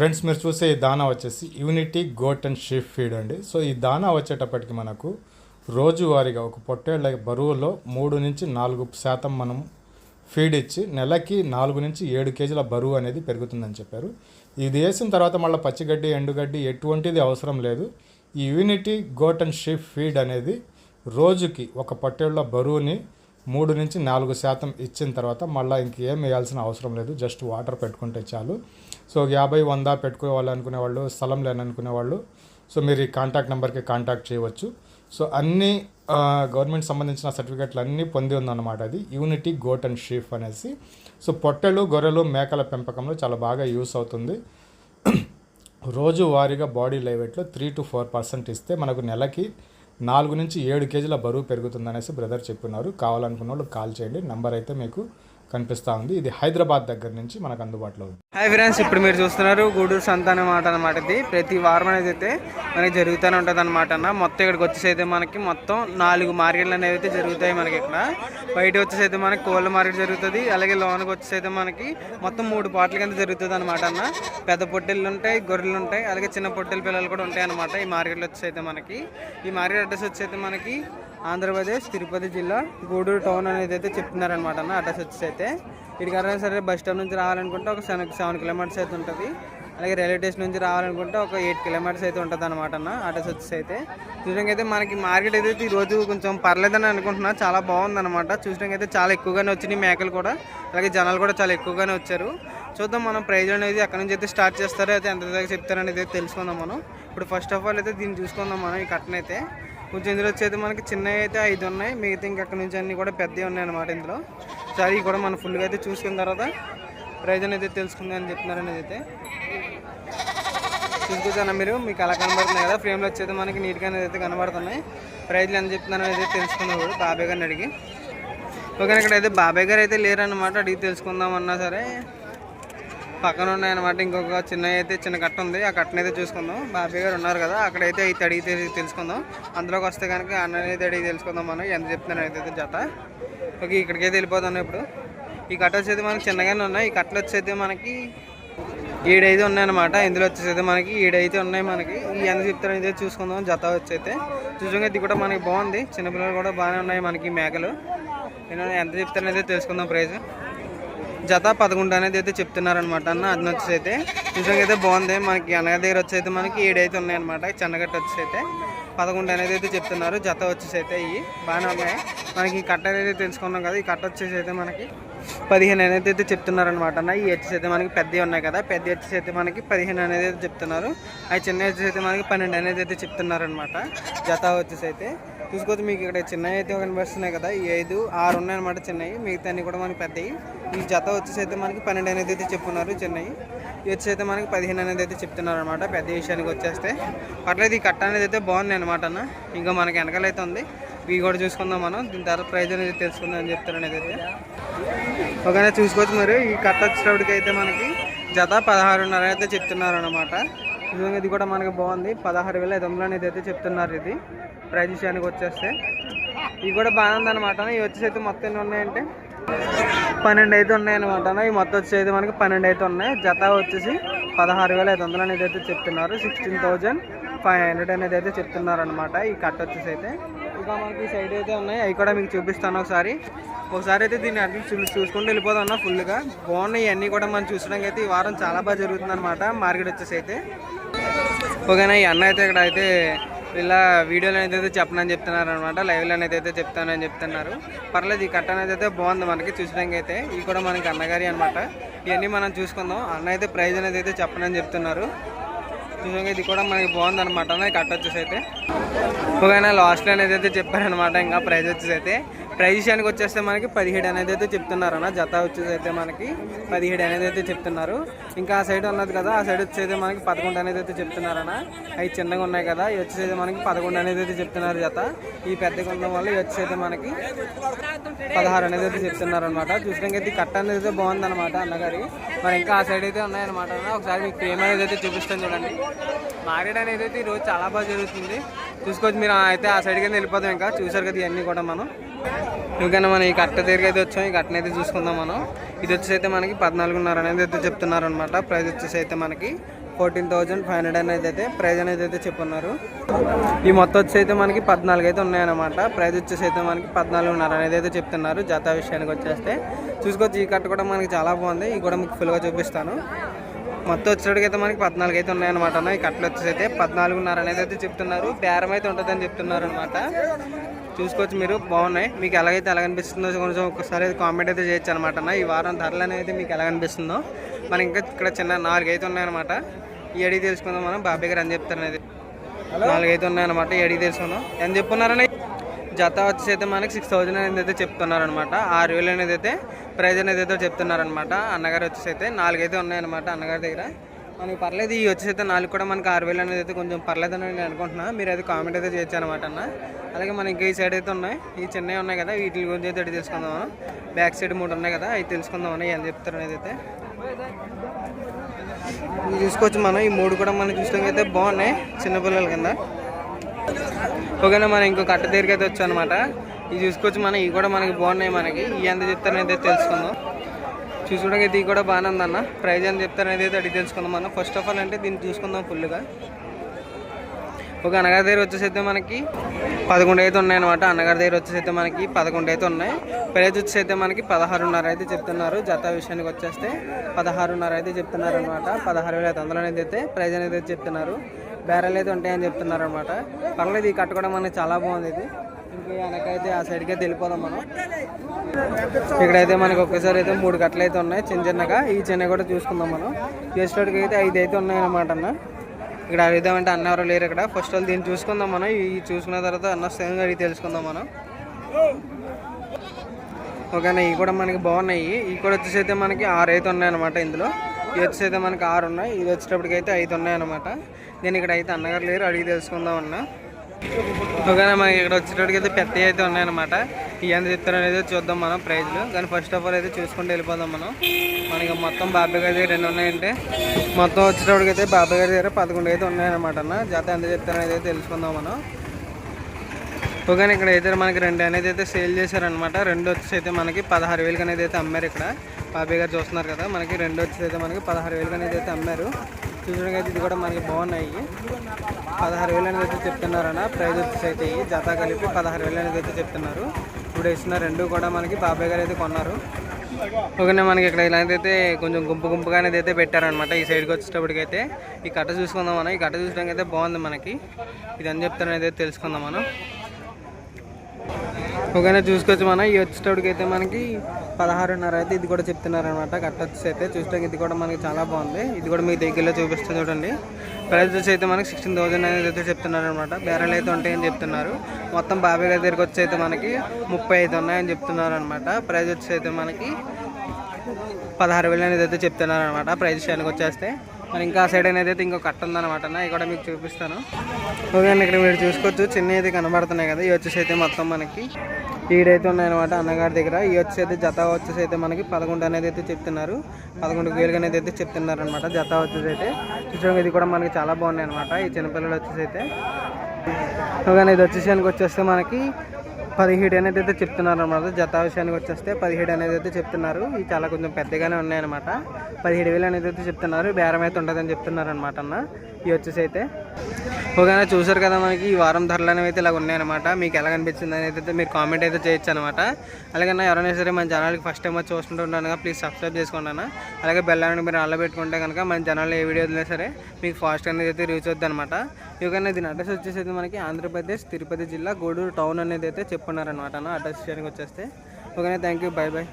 Friends మీరు చూసే ఈ దానా వచ్చేసి unity goat and sheep feed అండి. సో ఈ దానా వచ్చేటప్పటికి మనకు రోజువారీగా ఒక పొట్టేళ్ళ బరువులో మూడు నుంచి నాలుగు శాతం మనం ఫీడ్ ఇచ్చి నెలకి నాలుగు నుంచి ఏడు కేజీల బరువు అనేది పెరుగుతుందని చెప్పారు. ఇది వేసిన తర్వాత మళ్ళీ పచ్చిగడ్డి ఎండుగడ్డి ఎటువంటిది అవసరం లేదు. ఈ unity goat and sheep feed అనేది రోజుకి ఒక పొట్టేళ్ళ బరువుని మూడు నుంచి నాలుగు శాతం ఇచ్చిన తర్వాత మళ్ళీ ఇంకేం వేయాల్సిన అవసరం లేదు. జస్ట్ వాటర్ పెట్టుకుంటే చాలు. సో యాభై వంద పెట్టుకోవాలనుకునే వాళ్ళు స్థలం లేననుకునే వాళ్ళు సో మీరు ఈ కాంటాక్ట్ నెంబర్కి కాంటాక్ట్ చేయవచ్చు. సో అన్ని గవర్నమెంట్ సంబంధించిన సర్టిఫికెట్లు అన్నీ పొంది ఉందన్నమాట అది. యూనిటీ గోట్ అండ్ షీఫ్ అనేసి. సో పొట్టెలు గొర్రెలు మేకల పెంపకంలో చాలా బాగా యూస్ అవుతుంది. రోజువారీగా బాడీ లైవెట్లో త్రీ టు ఫోర్ పర్సెంట్ ఇస్తే మనకు నెలకి నాలుగు నుంచి ఏడు కేజీల బరువు పెరుగుతుందనేసి బ్రదర్ చెప్పున్నారు కావాలనుకున్న వాళ్ళు కాల్ చేయండి. నెంబర్ అయితే మీకు కనిపిస్తూ ఉంది. ఇది హైదరాబాద్ దగ్గర నుంచి మనకు అందుబాటులో ఉంది. హాయ్ ఫ్రెండ్స్ ఇప్పుడు మీరు చూస్తున్నారు గూడూరు సంతానం అన్నమాట అనమాట ఇది. ప్రతి వారం అనేది అయితే మనకి జరుగుతూనే ఉంటుంది అనమాట అన్న. మొత్తం ఇక్కడికి వచ్చేసి అయితే మనకి మొత్తం నాలుగు మార్కెట్లు అనేవి అయితే జరుగుతాయి మనకి ఇక్కడ. బయట వచ్చేసి అయితే మనకి కోళ్ళ మార్కెట్ జరుగుతుంది. అలాగే లోనకి వచ్చేసి అయితే మనకి మొత్తం మూడు పాటల కింద జరుగుతుంది అనమాట అన్న. పెద్ద పొట్టెళ్ళు ఉంటాయి గొర్రెలు ఉంటాయి అలాగే చిన్న పొట్టెల పిల్లలు కూడా ఉంటాయి అనమాట ఈ మార్కెట్లో వచ్చేసి అయితే మనకి. ఈ మార్కెట్ అడ్రస్ వచ్చేసి మనకి ఆంధ్రప్రదేశ్ తిరుపతి జిల్లా గూడూరు టౌన్ అనేది అయితే చెప్తున్నారనమాట అన్న అడ్రస్ వచ్చేసి అయితే. ఇక్కడికైనా సరే బస్ స్టాప్ నుంచి రావాలనుకుంటే ఒక సెవెన్ సెవెన్ కిలోమీటర్స్ అయితే ఉంటుంది. అలాగే రైల్వే స్టేషన్ నుంచి రావాలనుకుంటే ఒక ఎయిట్ కిలోమీటర్స్ అయితే ఉంటుంది అనమాట అన్న అడ్రస్ వచ్చేసి అయితే. చూడడానికి అయితే మనకి మార్కెట్ అయితే ఈ రోజు కొంచెం పర్లేదని అనుకుంటున్నా చాలా బాగుందన్నమాట. చూడడానికి అయితే చాలా ఎక్కువగానే వచ్చినాయి మేకలు కూడా. అలాగే జనాలు కూడా చాలా ఎక్కువగానే వచ్చారు. చూద్దాం మనం ప్రైజ్ అనేది ఎక్కడి నుంచి అయితే స్టార్ట్ చేస్తారో అయితే ఎంత దాకా చెప్తారనేది తెలుసుకుందాం మనం. ఇప్పుడు ఫస్ట్ ఆఫ్ ఆల్ అయితే దీన్ని చూసుకుందాం మనం ఈ కట్టనైతే. కొంచెం ఇందులో వచ్చేది మనకి చిన్నవి అయితే ఐదు ఉన్నాయి. మిగతా ఇంకా అక్కడ నుంచి అన్ని కూడా పెద్దవి ఉన్నాయి అనమాట ఇందులో. సో అవి కూడా మనం ఫుల్గా అయితే చూసుకున్న తర్వాత ప్రైజ్ అనేది తెలుసుకుంది అని చెప్తున్నారు అనేది అయితే చూసుకొచ్చాను మీరు మీకు అలా కనబడుతున్నాయి కదా ఫ్రేమ్లో వచ్చేది మనకి నీట్గా అనేది అయితే కనబడుతున్నాయి. ప్రైజ్లు ఎంత చెప్తున్నారు అనేది తెలుసుకున్నాడు బాబాయ్ గారిని అడిగి. ఓకే ఇక్కడ అయితే బాబాయ్ గారు అయితే లేరన్నమాట అడిగి తెలుసుకుందాం అన్నా సరే. పక్కన ఉన్నాయన్నమాట ఇంకొక చిన్న అయితే చిన్న కట్ట ఉంది. ఆ కట్టను అయితే చూసుకుందాం. బాబాయ్ గారు ఉన్నారు కదా అక్కడైతే అయితే అడిగి తెలుసుకుందాం. అందులోకి వస్తే కనుక అన్న అయితే అడిగి తెలుసుకుందాం మనం. ఎంత చెప్తున్నారు అయితే జత. ఓకే ఇక్కడికైతే వెళ్ళిపోతాను ఇప్పుడు. ఈ కట్ట వచ్చేది మనకి చిన్నగానే ఉన్నాయి. ఈ కట్టలు వచ్చేది మనకి ఏడైతే ఉన్నాయన్నమాట. ఇందులో వచ్చేసి మనకి ఏడైతే ఉన్నాయి మనకి. ఈ ఎంత చెప్తారో అయితే చూసుకుందాం. జత వచ్చైతే చూసుకుంటే ఇది కూడా మనకి బాగుంది. చిన్నపిల్లలు కూడా బాగానే ఉన్నాయి మనకి మేకలు. నేను ఎంత చెప్తారనేది తెలుసుకుందాం ప్రైజ్. జత పదకొండు అనేది అయితే చెప్తున్నారనమాట అన్న అది వచ్చేసి అయితే. నిజంగా అయితే బాగుంది. మనకి అనగ దగ్గర వచ్చి అయితే మనకి ఏడైతే ఉన్నాయన్నమాట చెన్నగట్ట వచ్చేసి అయితే పదకొండు అనేది అయితే చెప్తున్నారు. జత వచ్చేసి అయితే ఇవి బాగానే ఉన్నాయి. మనకి కట్ట అనేది తెలుసుకున్నాం కదా ఈ కట్ట వచ్చేసి అయితే మనకి పదిహేను అనేది అయితే చెప్తున్నారు అనమాట అన్న. ఈ హెచ్స్ అయితే మనకి పెద్దవి ఉన్నాయి కదా పెద్ద వచ్చేసి అయితే మనకి పదిహేను అనేది అయితే చెప్తున్నారు. అవి చిన్న వచ్చేసి అయితే మనకి పన్నెండు అనేది అయితే చెప్తున్నారు అనమాట జత వచ్చేసి అయితే చూసుకోవచ్చు మీకు ఇక్కడ చిన్నవి అయితే కనిపిస్తున్నాయి కదా ఈ ఐదు ఆరు ఉన్నాయన్నమాట చిన్నవి. మిగతా అన్ని కూడా మనకి పెద్దవి. ఈ జత వచ్చేసి అయితే మనకి పన్నెండు అనేది అయితే చెప్తున్నారు చిన్నవి. వచ్చి అయితే మనకి పదిహేను అనేది అయితే చెప్తున్నారు అనమాట పెద్ద విషయానికి వచ్చేస్తే. పర్లేదు ఈ కట్ట అనేది అయితే బాగుంది అనమాట అన్న. ఇంకా మనకి వెనకాలైతే ఉంది. ఇవి కూడా చూసుకుందాం మనం. దీని తర్వాత ప్రైజ్ అనేది తెలుసుకుందాం అని చెప్తారు అయితే. ఒకనే చూసుకోవచ్చు మరి. ఈ కట్ట వచ్చేటప్పటికి అయితే మనకి జత పదహారున్నర అయితే చెప్తున్నారు అనమాట నిజంగా ఇది కూడా మనకి బాగుంది. పదహారు వేల ఐదు వందలు అనేది అయితే చెప్తున్నారు ఇది. ప్రైజ్ విషయానికి వచ్చేస్తే. ఇవి కూడా బాగానే ఉందన్నమాట. ఇవి వచ్చేసి అయితే మొత్తం ఎన్ని ఉన్నాయంటే? పన్నెండు అయితే ఉన్నాయన్నమాట. ఇవి మొత్తం వచ్చేసి అయితే మనకి పన్నెండు అయితే ఉన్నాయి. జత వచ్చేసి పదహారు వేల ఐదు వందలు అనేది అయితే చెప్తున్నారు. సిక్స్టీన్ థౌజండ్ ఫైవ్ హండ్రెడ్ అనేది అయితే చెప్తున్నారు అనమాట ఈ కట్ వచ్చేసి అయితే. ఇంకా మనకి సైడ్ అయితే ఉన్నాయి. అవి కూడా మీకు చూపిస్తాను ఒకసారి. ఒకసారి అయితే దీన్ని అన్ని చూసుకుంటూ వెళ్ళిపోదాం అన్న ఫుల్గా. బాగున్నాయి. ఇవన్నీ కూడా మనం చూసడానికి అయితే ఈ వారం చాలా బాగా జరుగుతుంది అనమాట మార్కెట్ వచ్చేసి అయితే. ఓకేనా ఈ అన్న అయితే ఇక్కడ అయితే ఇలా వీడియోలో అనేది అయితే చెప్పనని చెప్తున్నారు అనమాట లైవ్లో అనేది అయితే చెప్తానని చెప్తున్నారు. పర్లేదు ఈ కట్ట అనేది అయితే బాగుంది మనకి చూసడానికి అయితే. ఇది కూడా మనకి అన్నగారి అనమాట ఇవన్నీ మనం చూసుకుందాం. అన్న అయితే ప్రైజ్ అనేది అయితే చెప్పనని చెప్తున్నారు. చూసాక ఇది కూడా మనకి బాగుంది అనమాట కట్ వచ్చేసి అయితే. ఒకవేళ లాస్ట్లో అనేది అయితే చెప్పారనమాట ఇంకా ప్రైజ్ వచ్చేసి అయితే. ప్రైజ్ విషయానికి వచ్చేస్తే మనకి పదిహేడు అనేది అయితే చెప్తున్నారు అన్న. జత వచ్చేసి అయితే మనకి పదిహేడు అనేది అయితే చెప్తున్నారు. ఇంకా ఆ సైడ్ ఉన్నది కదా ఆ సైడ్ వచ్చేది మనకి పదకొండు అనేది అయితే చెప్తున్నారన్న అవి చిన్నగా ఉన్నాయి కదా ఇవి వచ్చేది మనకి పదకొండు అనేది అయితే చెప్తున్నారు జత. ఈ పెద్దగా ఉండడం వల్ల ఇవి వచ్చేది మనకి పదహారు అనేది అయితే చెప్తున్నారు అనమాట చూసినాకైతే కట్ట అనేది అయితే బాగుంది అనమాట అన్నగారి. మరి ఇంకా ఆ సైడ్ అయితే ఉన్నాయన్నమాట ఒకసారి మీకు ప్రేమ అనేది అయితే చూపిస్తాను చూడండి. మార్కెట్ అనేది అయితే ఈరోజు చాలా బాగా జరుగుతుంది. చూసుకోవచ్చు మీరు అయితే ఆ సైడ్కి వెళ్ళిపోతాం ఇంకా. చూసారు కదా ఇవన్నీ కూడా మనం. ఎందుకంటే మనం ఈ కట్ట దగ్గరికి అయితే వచ్చాం. ఈ కట్టను అయితే చూసుకుందాం మనం. ఇది వచ్చేసి అయితే మనకి పద్నాలుగున్నర అనేది అయితే చెప్తున్నారు అనమాట ప్రైస్ వచ్చేసి అయితే మనకి ఫోర్టీన్ థౌజండ్ ఫైవ్ హండ్రెడ్ అనేది అయితే ప్రైజ్ అనేది అయితే చెప్పున్నారు. ఈ మొత్తం వచ్చి అయితే మనకి పద్నాలుగు అయితే ఉన్నాయన్నమాట. ప్రైజ్ వచ్చేసి అయితే మనకి పద్నాలుగున్నర అనేది అయితే చెప్తున్నారు. జాతా విషయానికి వచ్చేస్తే చూసుకోవచ్చు. ఈ కట్ట కూడా మనకి చాలా బాగుంది. ఇది కూడా మీకు ఫుల్గా చూపిస్తాను. మొత్తం వచ్చేటికి అయితే మనకి పద్నాలుగు అయితే ఉన్నాయన్నమాట ఈ కట్టలు వచ్చేసి అయితే పద్నాలుగున్నర అనేది అయితే చెప్తున్నారు. బేరం అయితే ఉంటుందని చెప్తున్నారు అనమాట చూసుకోవచ్చు మీరు బాగున్నాయి. మీకు ఎలాగైతే ఎలా అనిపిస్తుందో కొంచెం ఒకసారి కామెంట్ అయితే చేయొచ్చు అనమాట అన్న. ఈ వారం ధరలు అనేది మీకు ఎలా అనిపిస్తుందో మనకి ఇంకా ఇక్కడ చిన్న నాలుగు అయితే ఉన్నాయన్నమాట. ఈ అడిగి తెలుసుకుందాం మనం. బాబాయ్ గారు అని చెప్తారు అనేది నాలుగు అయితే ఉన్నాయన్నమాట. ఈ అడిగి తెలుసుకుందాం. ఎంత చెప్పున్నారని? జత వచ్చేసి అయితే మనకి సిక్స్ థౌజండ్ అనేది అయితే చెప్తున్నారనమాట ఆరు వేలు అనేది అయితే ప్రైజ్ అనేది అయితే చెప్తున్నారనమాట అన్నగారు వచ్చేసి అయితే నాలుగు అయితే ఉన్నాయన్నమాట అన్నగారి దగ్గర. మనకి పర్లేదు ఈ వచ్చేసైతే నాలుగు కూడా మనకి ఆరు వేలు అనేది అయితే కొంచెం పర్లేదు అని నేను అనుకుంటున్నా. మీరు అయితే కామెంట్ అయితే చేయొచ్చు అనమాట అన్న. అలాగే మనకి ఈ సైడ్ అయితే ఉన్నాయి. ఈ చిన్నవి ఉన్నాయి కదా వీటి గురించి అయితే తెలుసుకుందాం బ్యాక్ సైడ్ మూడు ఉన్నాయి కదా అవి తెలుసుకుందాం అని ఎంత చెప్తారు అనేది అయితే. ఇవి చూసుకోవచ్చు మనం. ఈ మూడు కూడా మనం చూసుకోవడం అయితే బాగున్నాయి చిన్నపిల్లల కింద. ఓకేనా మనం ఇంకో కట్ట దగ్గరికి అయితే వచ్చాం అనమాట ఇది చూసుకోవచ్చు మనం ఇవి కూడా మనకి బాగున్నాయి మనకి. ఇవి ఎంత చెప్తారని అయితే తెలుసుకుందాం. చూసుకోవడానికి అయితే ఇది కూడా బాగానే ఉందన్న. ప్రైజ్ అని చెప్తారనేది అయితే అడిగి తెలుసుకుందాం అన్న. ఫస్ట్ ఆఫ్ ఆల్ అంటే దీన్ని చూసుకుందాం ఫుల్గా. ఒక అన్నగారి దగ్గర వచ్చేసైతే మనకి పదకొండు అయితే ఉన్నాయన్నమాట. అన్నగారి దగ్గర వచ్చేసైతే మనకి పదకొండు అయితే ఉన్నాయి. ప్రైజ్ వచ్చేసైతే మనకి పదహారున్నర అయితే చెప్తున్నారు. జత విషయానికి వచ్చేస్తే పదహారున్నర అయితే చెప్తున్నారు అనమాట పదహారు వేల ఐదు వందలు అనేది అయితే ప్రైజ్ అనేది అయితే చెప్తున్నారు. బేరాలు అయితే ఉంటాయని చెప్తున్నారు అనమాట పర్లేదు ఈ కట్టు కూడా మనకి చాలా బాగుంది ఇది. వెనకైతే ఆ సైడ్కి అయితే వెళ్ళిపోదాం మనం. ఇక్కడైతే మనకి ఒకేసారి అయితే మూడు కట్టలు అయితే ఉన్నాయి చిన్న చిన్నగా. ఈ చిన్న కూడా చూసుకుందాం మనం. చేసేటోడికి అయితే ఐదు అయితే ఉన్నాయి అనమాట అన్న. ఇక్కడ అడుగుదామంటే అన్న ఎవరు లేరు ఇక్కడ. ఫస్ట్ వాళ్ళు దీన్ని చూసుకుందాం మనం. ఈ చూసుకున్న తర్వాత అన్న వస్తాయని అడిగి తెలుసుకుందాం మనం. ఓకేనా ఇవి కూడా మనకి బాగున్నాయి. ఇవి కూడా వచ్చేసి అయితే మనకి ఆరు అయితే ఉన్నాయి అనమాట ఇందులో. ఇవి వచ్చేసి అయితే మనకి ఆరు ఉన్నాయి. ఇది వచ్చేటప్పటికి అయితే ఐదు ఉన్నాయి అనమాట నేను ఇక్కడ అయితే అన్నగారు లేరు అడిగి తెలుసుకుందాం అన్న. ఓకేనా మనకి ఇక్కడ వచ్చేటప్పటికి అయితే పెద్దవి అయితే ఉన్నాయన్నమాట. ఇవి ఎంత చెప్తారు అనేది చూద్దాం మనం ప్రైజ్లు. కానీ ఫస్ట్ ఆఫ్ ఆల్ అయితే చూసుకుంటూ వెళ్ళిపోదాం మనం. మనకి మొత్తం బాబాయ్ గారి దగ్గర రెండు ఉన్నాయంటే. మొత్తం వచ్చేటప్పటికి అయితే బాబాయ్ గారి దగ్గర పదకొండు అయితే ఉన్నాయన్నమాట అన్న. జత ఎంత చెప్తారు అనేది అయితే తెలుసుకుందాం మనం. ఓకేనా ఇక్కడ అయితే మనకి రెండు అనేది అయితే సేల్ చేశారనమాట రెండు వచ్చేసి అయితే మనకి పదహారు వేలుకి అనేది అయితే అమ్మారు ఇక్కడ. బాబాయ్ గారు చూస్తున్నారు కదా మనకి రెండు వచ్చేసి అయితే మనకి పదహారు వేలకి అనేది అయితే అమ్మారు. చూడడానికి అయితే ఇది కూడా మనకి బాగున్నాయి. పదహారు వేలు అనేది అయితే చెప్తున్నారన్న. ప్రైజ్ వచ్చేసి అయితే ఇవి జత కలిపి పదహారు వేలు అనేది అయితే చెప్తున్నారు. ఇప్పుడు వేసిన రెండు కూడా మనకి బాబాయ్ గారు అయితే కొన్నారు. ఓకేనా మనకి ఇక్కడ ఇలాంటి అయితే కొంచెం గుంపు గుంపుగా అనేది అయితే పెట్టారనమాట ఈ సైడ్కి వచ్చేటప్పటికైతే ఈ కట్ట చూసుకుందాం మనం ఈ కట్ట చూసడానికి అయితే బాగుంది మనకి. ఇది అని చెప్తారనేది తెలుసుకుందాం మనం ఓకేనా చూసుకోవచ్చు మనం ఈ వచ్చేటప్పటికైతే అయితే మనకి పదహారున్నర అయితే ఇది కూడా చెప్తున్నారనమాట అనమాట అయితే చూడడానికి ఇది కూడా మనకి చాలా బాగుంది. ఇది కూడా మీకు దగ్గరలో చూపిస్తుంది చూడండి. ప్రైస్ వచ్చి అయితే మనకి సిక్స్టీన్ థౌసండ్ అనేది అయితే చెప్తున్నారు అనమాట బేరాలు అయితే ఉంటాయని చెప్తున్నారు. మొత్తం బాబాయ్ గారి దగ్గరికి వచ్చి అయితే మనకి ముప్పై ఐదు ఉన్నాయని చెప్తున్నారు అనమాట ప్రైస్ వచ్చి అయితే మనకి పదహారు వేలు అనేది అయితే చెప్తున్నారు అనమాట ప్రైస్ విషయానికి వచ్చేస్తే మరి ఇంకా సైడ్ అనేది అయితే ఇంకో కట్ట ఉందన్నమాట అన్న. ఇది కూడా మీకు చూపిస్తాను. ఓకే అండి ఇక్కడ మీరు చూసుకోవచ్చు. చిన్న అయితే కనబడుతున్నాయి కదా. ఇవి వచ్చేసి అయితే మొత్తం మనకి ఈడైతే ఉన్నాయన్నమాట అన్నగారి దగ్గర. ఇవి వచ్చేసి అయితే జత వచ్చేసి అయితే మనకి పదకొండు అనేది అయితే చెప్తున్నారు. పదకొండు వేలు అనేది అయితే చెప్తున్నారు అనమాట జత వచ్చేసి అయితే. చూసాం ఇది కూడా మనకి చాలా బాగున్నాయి అనమాట ఈ చిన్నపిల్లలు వచ్చేసి అయితే. ఓకే ఇది వచ్చేసానికి వచ్చేస్తే మనకి పదిహేడు అనేది అయితే చెప్తున్నారు అనమాట జత విషయానికి వచ్చేస్తే పదిహేడు అనేది అయితే చెప్తున్నారు. ఇవి చాలా కొంచెం పెద్దగానే ఉన్నాయన్నమాట. పదిహేడు వేలు అనేది అయితే చెప్తున్నారు. బేరం అయితే ఉంటుందని చెప్తున్నారు అనమాట అన్న. ఇవి వచ్చేసి అయితే ఓకేనా చూసారు కదా మనకి ఈ వారం ధరలు అనేవి అయితే ఇలా ఉన్నాయన్నమాట. మీకు ఎలా అనిపించింది అనేది అయితే మీరు కామెంట్ అయితే చేయొచ్చు అనమాట అలాగే నా ఎవరైనా సరే మన ఛానల్కి ఫస్ట్ టైం వచ్చి చూస్తుంటున్నాను ప్లీజ్ సబ్స్క్రైబ్ చేసుకోండి అన్న. అలాగే బెల్ మీరు అల్ల పెట్టుకుంటే కనుక మన ఛానల్లో ఏ వీడియో వదిలినా సరే మీకు ఫాస్ట్ అనేది అయితే రీచ్ అవుద్ది అనమాట ఇవన్నీ దీని అడ్రస్ వచ్చేసి అయితే మనకి ఆంధ్రప్రదేశ్ తిరుపతి జిల్లా గూడూరు టౌన్ అనేది అయితే చెప్పున్నారనమాట అన్న అడ్రస్ షేరింగ్ వచ్చేస్తే. ఓకేనా థ్యాంక్ యూ బాయ్ బాయ్